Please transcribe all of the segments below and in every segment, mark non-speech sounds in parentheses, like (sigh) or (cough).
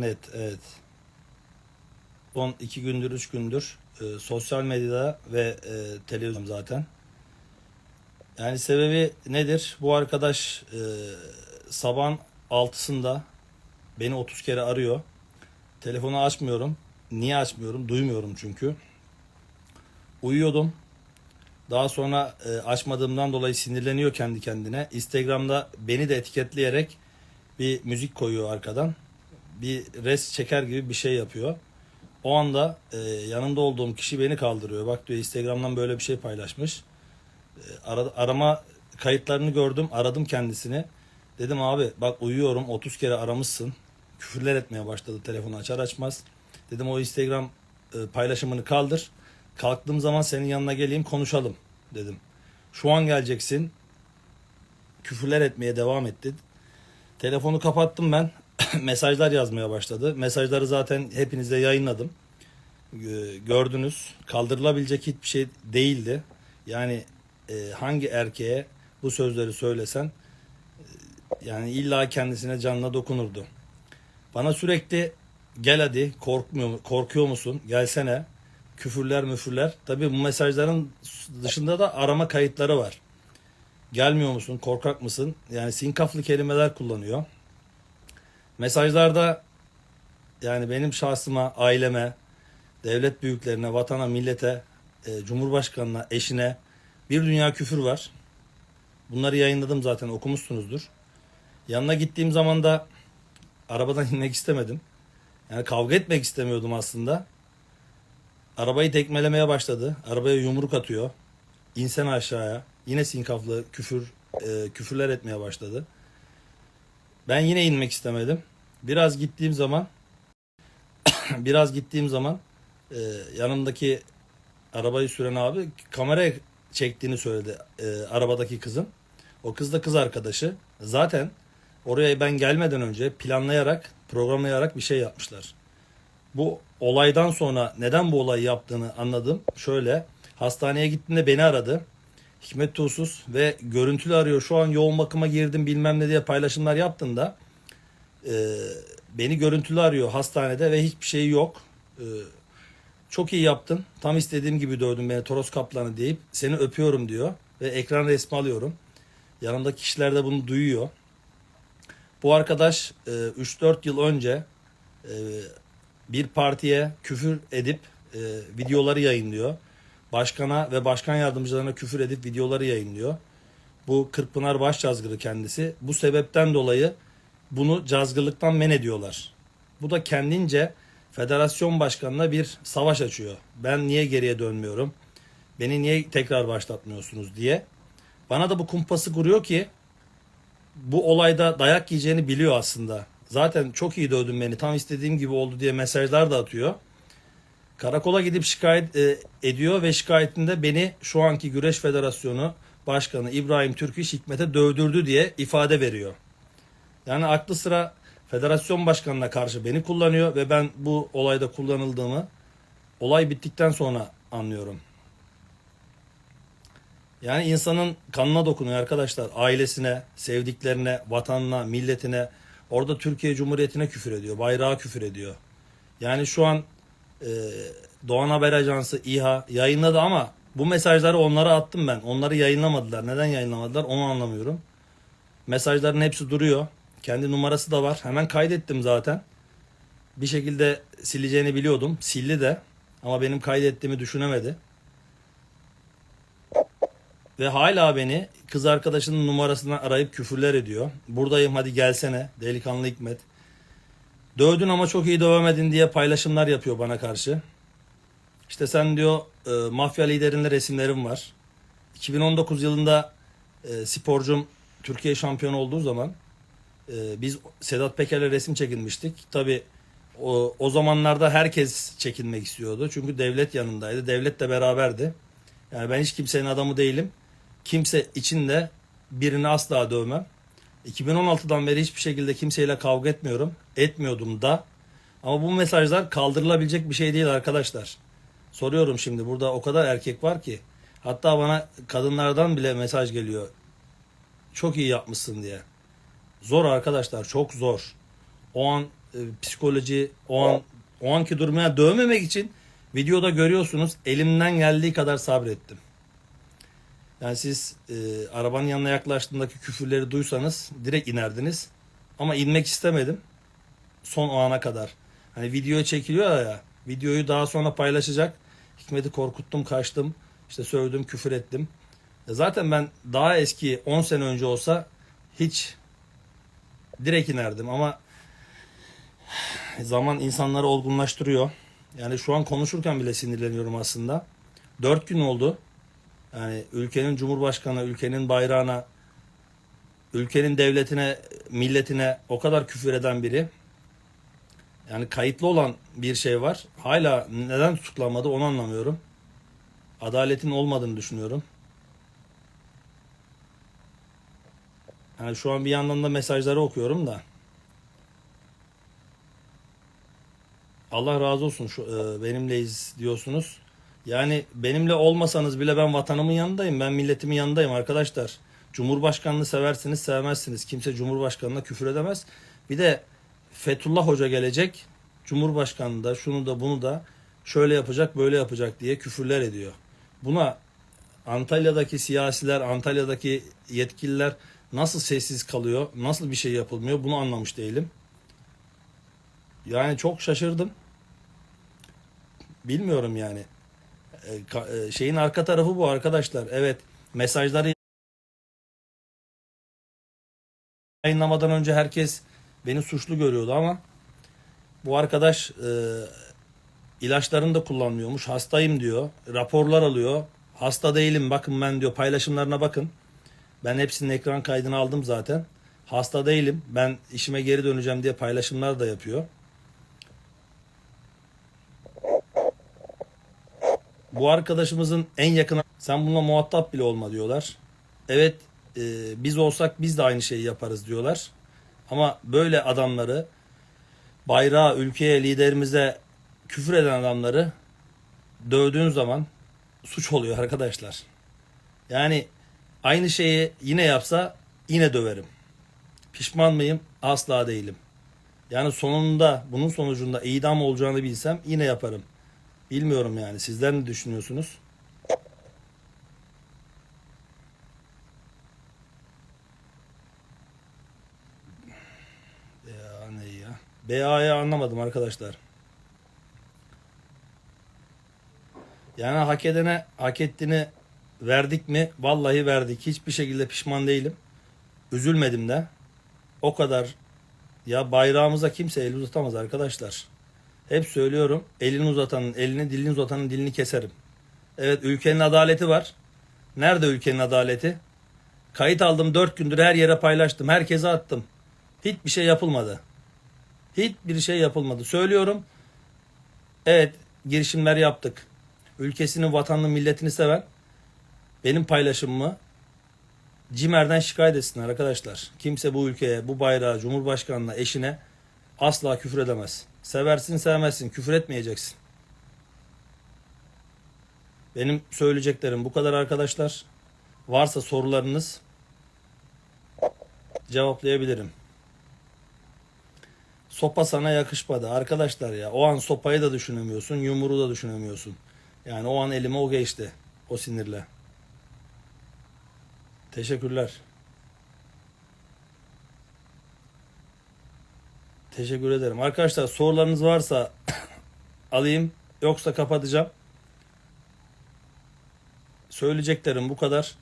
Net, evet. Son iki gündür, üç gündür e, sosyal medyada ve e, televizyon zaten. Yani sebebi nedir? Bu arkadaş e, sabahın altısında beni 30 kere arıyor. Telefonu açmıyorum. Niye açmıyorum? Duymuyorum çünkü. Uyuyordum. Daha sonra e, açmadığımdan dolayı sinirleniyor kendi kendine. Instagram'da beni de etiketleyerek bir müzik koyuyor arkadan. Bir res çeker gibi bir şey yapıyor. O anda e, yanında olduğum kişi beni kaldırıyor. Bak diyor Instagram'dan böyle bir şey paylaşmış. E, ara- arama kayıtlarını gördüm. Aradım kendisini. Dedim abi bak uyuyorum 30 kere aramışsın. Küfürler etmeye başladı telefonu açar açmaz. Dedim o Instagram e, paylaşımını kaldır. Kalktığım zaman senin yanına geleyim konuşalım dedim. Şu an geleceksin. Küfürler etmeye devam etti. Telefonu kapattım ben. (laughs) Mesajlar yazmaya başladı. Mesajları zaten hepinize yayınladım. Gö- Gördünüz. Kaldırılabilecek hiçbir şey değildi. Yani e, hangi erkeğe bu sözleri söylesen e, yani illa kendisine canına dokunurdu. Bana sürekli gel hadi korkmuyor mu- korkuyor musun? Gelsene. Küfürler müfürler. Tabii bu mesajların dışında da arama kayıtları var. Gelmiyor musun? Korkak mısın? Yani sinkaflı kelimeler kullanıyor. Mesajlarda yani benim şahsıma, aileme, devlet büyüklerine, vatana, millete, e, cumhurbaşkanına, eşine bir dünya küfür var. Bunları yayınladım zaten okumuşsunuzdur. Yanına gittiğim zaman da arabadan (laughs) inmek istemedim. Yani kavga etmek istemiyordum aslında. Arabayı tekmelemeye başladı. Arabaya yumruk atıyor. İnsene aşağıya. Yine sinkaflı küfür e, küfürler etmeye başladı. Ben yine inmek istemedim. Biraz gittiğim zaman (coughs) biraz gittiğim zaman e, yanımdaki arabayı süren abi kameraya çektiğini söyledi e, arabadaki kızın. O kız da kız arkadaşı. Zaten oraya ben gelmeden önce planlayarak, programlayarak bir şey yapmışlar. Bu olaydan sonra neden bu olayı yaptığını anladım. Şöyle hastaneye gittiğinde beni aradı. Hikmet Tuğsuz ve görüntülü arıyor. Şu an yoğun bakıma girdim bilmem ne diye paylaşımlar yaptığında e, beni görüntülü arıyor hastanede ve hiçbir şey yok. E, çok iyi yaptın. Tam istediğim gibi dövdün beni Toros Kaplanı deyip seni öpüyorum diyor. Ve ekran resmi alıyorum. Yanımdaki kişiler de bunu duyuyor. Bu arkadaş e, 3-4 yıl önce e, bir partiye küfür edip e, videoları yayınlıyor. Başkana ve başkan yardımcılarına küfür edip videoları yayınlıyor. Bu Kırkpınar Başcazgırı kendisi. Bu sebepten dolayı bunu cazgırlıktan men ediyorlar. Bu da kendince federasyon başkanına bir savaş açıyor. Ben niye geriye dönmüyorum? Beni niye tekrar başlatmıyorsunuz diye. Bana da bu kumpası kuruyor ki bu olayda dayak yiyeceğini biliyor aslında. Zaten çok iyi dövdün beni tam istediğim gibi oldu diye mesajlar da atıyor. Karakola gidip şikayet e, ediyor ve şikayetinde beni şu anki Güreş Federasyonu Başkanı İbrahim Türküş Hikmet'e dövdürdü diye ifade veriyor. Yani aklı sıra federasyon başkanına karşı beni kullanıyor ve ben bu olayda kullanıldığımı olay bittikten sonra anlıyorum. Yani insanın kanına dokunuyor arkadaşlar. Ailesine, sevdiklerine, vatanına, milletine. Orada Türkiye Cumhuriyeti'ne küfür ediyor. Bayrağa küfür ediyor. Yani şu an e, Doğan Haber Ajansı İHA yayınladı ama bu mesajları onlara attım ben. Onları yayınlamadılar. Neden yayınlamadılar onu anlamıyorum. Mesajların hepsi duruyor. Kendi numarası da var. Hemen kaydettim zaten. Bir şekilde sileceğini biliyordum. Sildi de. Ama benim kaydettiğimi düşünemedi. Ve hala beni kız arkadaşının numarasından arayıp küfürler ediyor. Buradayım hadi gelsene delikanlı Hikmet. Dövdün ama çok iyi dövemedin diye paylaşımlar yapıyor bana karşı. İşte sen diyor e, mafya liderinde resimlerim var. 2019 yılında e, sporcum Türkiye şampiyonu olduğu zaman e, biz Sedat Peker'le resim çekinmiştik. Tabi o, o zamanlarda herkes çekinmek istiyordu. Çünkü devlet yanındaydı. Devlet de beraberdi. Yani ben hiç kimsenin adamı değilim. Kimse içinde birini asla dövmem. 2016'dan beri hiçbir şekilde kimseyle kavga etmiyorum. Etmiyordum da. Ama bu mesajlar kaldırılabilecek bir şey değil arkadaşlar. Soruyorum şimdi burada o kadar erkek var ki. Hatta bana kadınlardan bile mesaj geliyor. Çok iyi yapmışsın diye. Zor arkadaşlar çok zor. O an e, psikoloji o an o anki durumuna dövmemek için videoda görüyorsunuz elimden geldiği kadar sabrettim. Yani siz e, arabanın yanına yaklaştığındaki küfürleri duysanız direkt inerdiniz. Ama inmek istemedim. Son o ana kadar. Hani video çekiliyor ya. Videoyu daha sonra paylaşacak. Hikmet'i korkuttum, kaçtım. İşte sövdüm, küfür ettim. E, Zaten ben daha eski 10 sene önce olsa hiç direkt inerdim ama zaman insanları olgunlaştırıyor. Yani şu an konuşurken bile sinirleniyorum aslında. 4 gün oldu. Yani ülkenin cumhurbaşkanı, ülkenin bayrağına, ülkenin devletine, milletine o kadar küfür eden biri. Yani kayıtlı olan bir şey var. Hala neden tutuklanmadı onu anlamıyorum. Adaletin olmadığını düşünüyorum. Yani şu an bir yandan da mesajları okuyorum da. Allah razı olsun şu e, benimleyiz diyorsunuz. Yani benimle olmasanız bile ben vatanımın yanındayım. Ben milletimin yanındayım arkadaşlar. Cumhurbaşkanını seversiniz, sevmezsiniz. Kimse Cumhurbaşkanına küfür edemez. Bir de Fethullah Hoca gelecek. Cumhurbaşkanı da şunu da bunu da şöyle yapacak, böyle yapacak diye küfürler ediyor. Buna Antalya'daki siyasiler, Antalya'daki yetkililer nasıl sessiz kalıyor, nasıl bir şey yapılmıyor bunu anlamış değilim. Yani çok şaşırdım. Bilmiyorum yani. E, ka- e, Şeyin arka tarafı bu arkadaşlar. Evet, mesajları yayınlamadan önce herkes beni suçlu görüyordu ama bu arkadaş e, ilaçlarını da kullanmıyormuş. Hastayım diyor. Raporlar alıyor. Hasta değilim bakın ben diyor. Paylaşımlarına bakın. Ben hepsinin ekran kaydını aldım zaten. Hasta değilim. Ben işime geri döneceğim diye paylaşımlar da yapıyor. Bu arkadaşımızın en yakın sen bununla muhatap bile olma diyorlar. Evet e, biz olsak biz de aynı şeyi yaparız diyorlar. Ama böyle adamları bayrağa, ülkeye, liderimize küfür eden adamları dövdüğün zaman suç oluyor arkadaşlar. Yani aynı şeyi yine yapsa yine döverim. Pişman mıyım? Asla değilim. Yani sonunda bunun sonucunda idam olacağını bilsem yine yaparım. Bilmiyorum yani. Sizler ne düşünüyorsunuz? Ya ne ya? BA'yı anlamadım arkadaşlar. Yani hak edene hak ettiğini verdik mi? Vallahi verdik. Hiçbir şekilde pişman değilim. Üzülmedim de. O kadar ya bayrağımıza kimse el uzatamaz arkadaşlar. Hep söylüyorum. Elini uzatanın elini, dilini uzatanın dilini keserim. Evet ülkenin adaleti var. Nerede ülkenin adaleti? Kayıt aldım dört gündür her yere paylaştım. Herkese attım. Hiçbir şey yapılmadı. Hiçbir şey yapılmadı. Söylüyorum. Evet girişimler yaptık. Ülkesini, vatanını, milletini seven benim paylaşımımı CİMER'den şikayet etsinler arkadaşlar. Kimse bu ülkeye, bu bayrağa, Cumhurbaşkanına, eşine asla küfür edemez. Seversin sevmezsin, küfür etmeyeceksin. Benim söyleyeceklerim bu kadar arkadaşlar. Varsa sorularınız cevaplayabilirim. Sopa sana yakışmadı. Arkadaşlar ya o an sopayı da düşünemiyorsun, yumruğu da düşünemiyorsun. Yani o an elime o geçti. O sinirle. Teşekkürler. Teşekkür ederim. Arkadaşlar sorularınız varsa (coughs) alayım. Yoksa kapatacağım. Söyleyeceklerim bu kadar.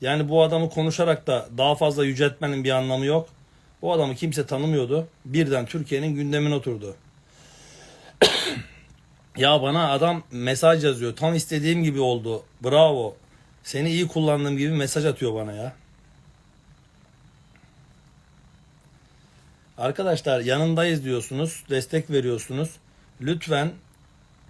Yani bu adamı konuşarak da daha fazla yüceltmenin bir anlamı yok. Bu adamı kimse tanımıyordu. Birden Türkiye'nin gündemine oturdu. (coughs) ya bana adam mesaj yazıyor. Tam istediğim gibi oldu. Bravo. Seni iyi kullandığım gibi mesaj atıyor bana ya. Arkadaşlar yanındayız diyorsunuz, destek veriyorsunuz. Lütfen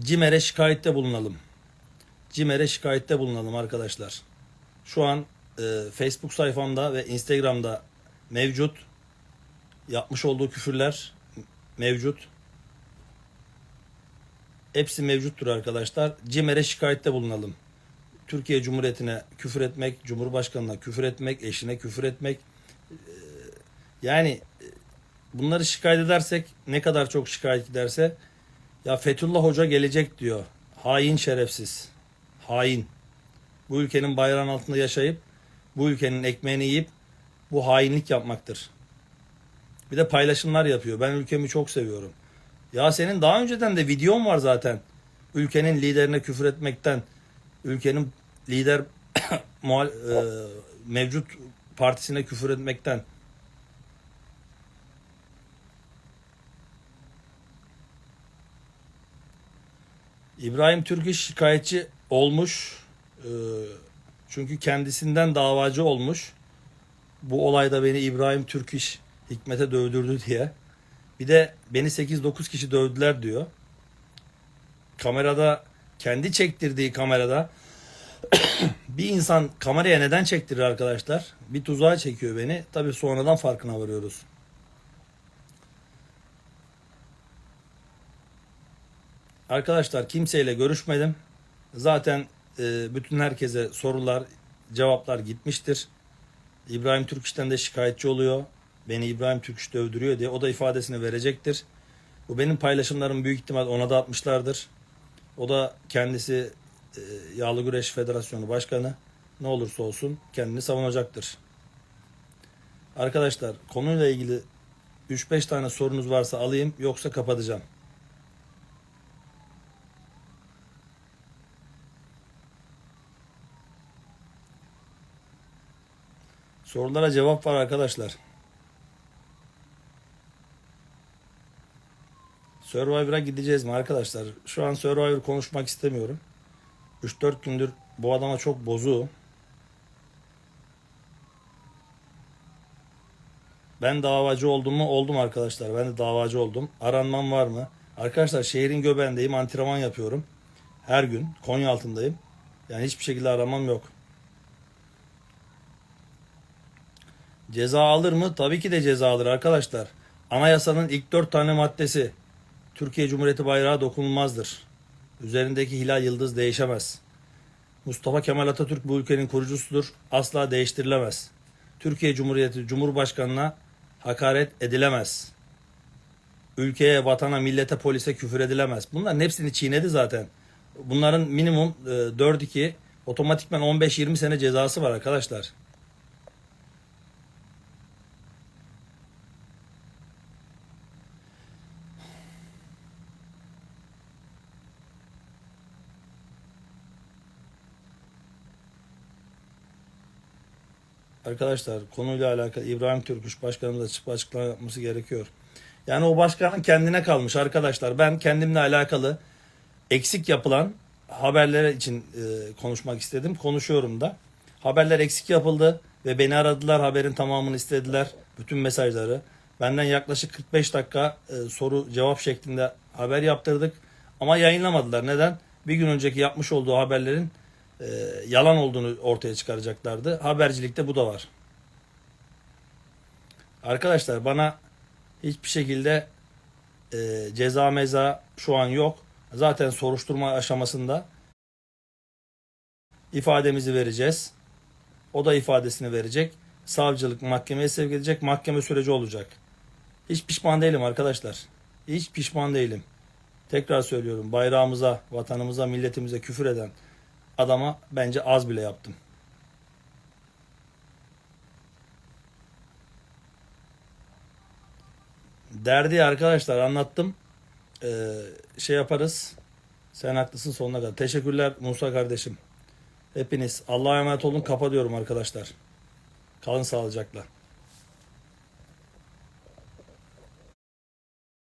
CİMER'e şikayette bulunalım. CİMER'e şikayette bulunalım arkadaşlar. Şu an e, Facebook sayfamda ve Instagram'da mevcut. Yapmış olduğu küfürler mevcut. Hepsi mevcuttur arkadaşlar. CİMER'e şikayette bulunalım. Türkiye Cumhuriyeti'ne küfür etmek, Cumhurbaşkanı'na küfür etmek, eşine küfür etmek. e, Yani bunları şikayet edersek ne kadar çok şikayet giderse ya Fethullah Hoca gelecek diyor. Hain şerefsiz. Hain. Bu ülkenin bayrağının altında yaşayıp bu ülkenin ekmeğini yiyip bu hainlik yapmaktır. Bir de paylaşımlar yapıyor. Ben ülkemi çok seviyorum. Ya senin daha önceden de videon var zaten. Ülkenin liderine küfür etmekten, ülkenin lider (coughs) e, mevcut partisine küfür etmekten. İbrahim Türk şikayetçi olmuş. E, çünkü kendisinden davacı olmuş. Bu olayda beni İbrahim Türk İş Hikmet'e dövdürdü diye. Bir de beni 8-9 kişi dövdüler diyor. Kamerada kendi çektirdiği kamerada (coughs) bir insan kameraya neden çektirir arkadaşlar? Bir tuzağa çekiyor beni. Tabii sonradan farkına varıyoruz. Arkadaşlar kimseyle görüşmedim. Zaten e, bütün herkese sorular, cevaplar gitmiştir. İbrahim Türkiş'ten de şikayetçi oluyor. Beni İbrahim Türküş dövdürüyor diye. O da ifadesini verecektir. Bu benim paylaşımlarım büyük ihtimal ona da atmışlardır. O da kendisi e, Yağlı Güreş Federasyonu Başkanı. Ne olursa olsun kendini savunacaktır. Arkadaşlar konuyla ilgili 3-5 tane sorunuz varsa alayım yoksa kapatacağım. Sorulara cevap var arkadaşlar. Survivor'a gideceğiz mi arkadaşlar? Şu an Survivor konuşmak istemiyorum. 3-4 gündür bu adama çok bozuğum. Ben davacı oldum mu? Oldum arkadaşlar. Ben de davacı oldum. Aranmam var mı? Arkadaşlar şehrin göbeğindeyim. Antrenman yapıyorum. Her gün. Konya altındayım. Yani hiçbir şekilde aramam yok. Ceza alır mı? Tabii ki de ceza alır arkadaşlar. Anayasanın ilk dört tane maddesi. Türkiye Cumhuriyeti bayrağı dokunulmazdır. Üzerindeki hilal yıldız değişemez. Mustafa Kemal Atatürk bu ülkenin kurucusudur. Asla değiştirilemez. Türkiye Cumhuriyeti Cumhurbaşkanına hakaret edilemez. Ülkeye, vatana, millete, polise küfür edilemez. Bunların hepsini çiğnedi zaten. Bunların minimum e, 4-2 otomatikman 15-20 sene cezası var arkadaşlar. Arkadaşlar konuyla alakalı İbrahim Türküş başkanımız açık açıklama yapması gerekiyor. Yani o başkanın kendine kalmış arkadaşlar. Ben kendimle alakalı eksik yapılan haberler için e, konuşmak istedim. Konuşuyorum da. Haberler eksik yapıldı ve beni aradılar. Haberin tamamını istediler. Bütün mesajları. Benden yaklaşık 45 dakika e, soru cevap şeklinde haber yaptırdık. Ama yayınlamadılar. Neden? Bir gün önceki yapmış olduğu haberlerin e, yalan olduğunu ortaya çıkaracaklardı. Habercilikte bu da var. Arkadaşlar bana hiçbir şekilde e, ceza meza şu an yok. Zaten soruşturma aşamasında ifademizi vereceğiz. O da ifadesini verecek. Savcılık mahkemeye sevk edecek. Mahkeme süreci olacak. Hiç pişman değilim arkadaşlar. Hiç pişman değilim. Tekrar söylüyorum. Bayrağımıza, vatanımıza, milletimize küfür eden adama bence az bile yaptım. Derdi arkadaşlar anlattım. Ee, şey yaparız. Sen haklısın sonuna kadar. Teşekkürler Musa kardeşim. Hepiniz Allah'a emanet olun. Kapatıyorum arkadaşlar. Kalın sağlıcakla.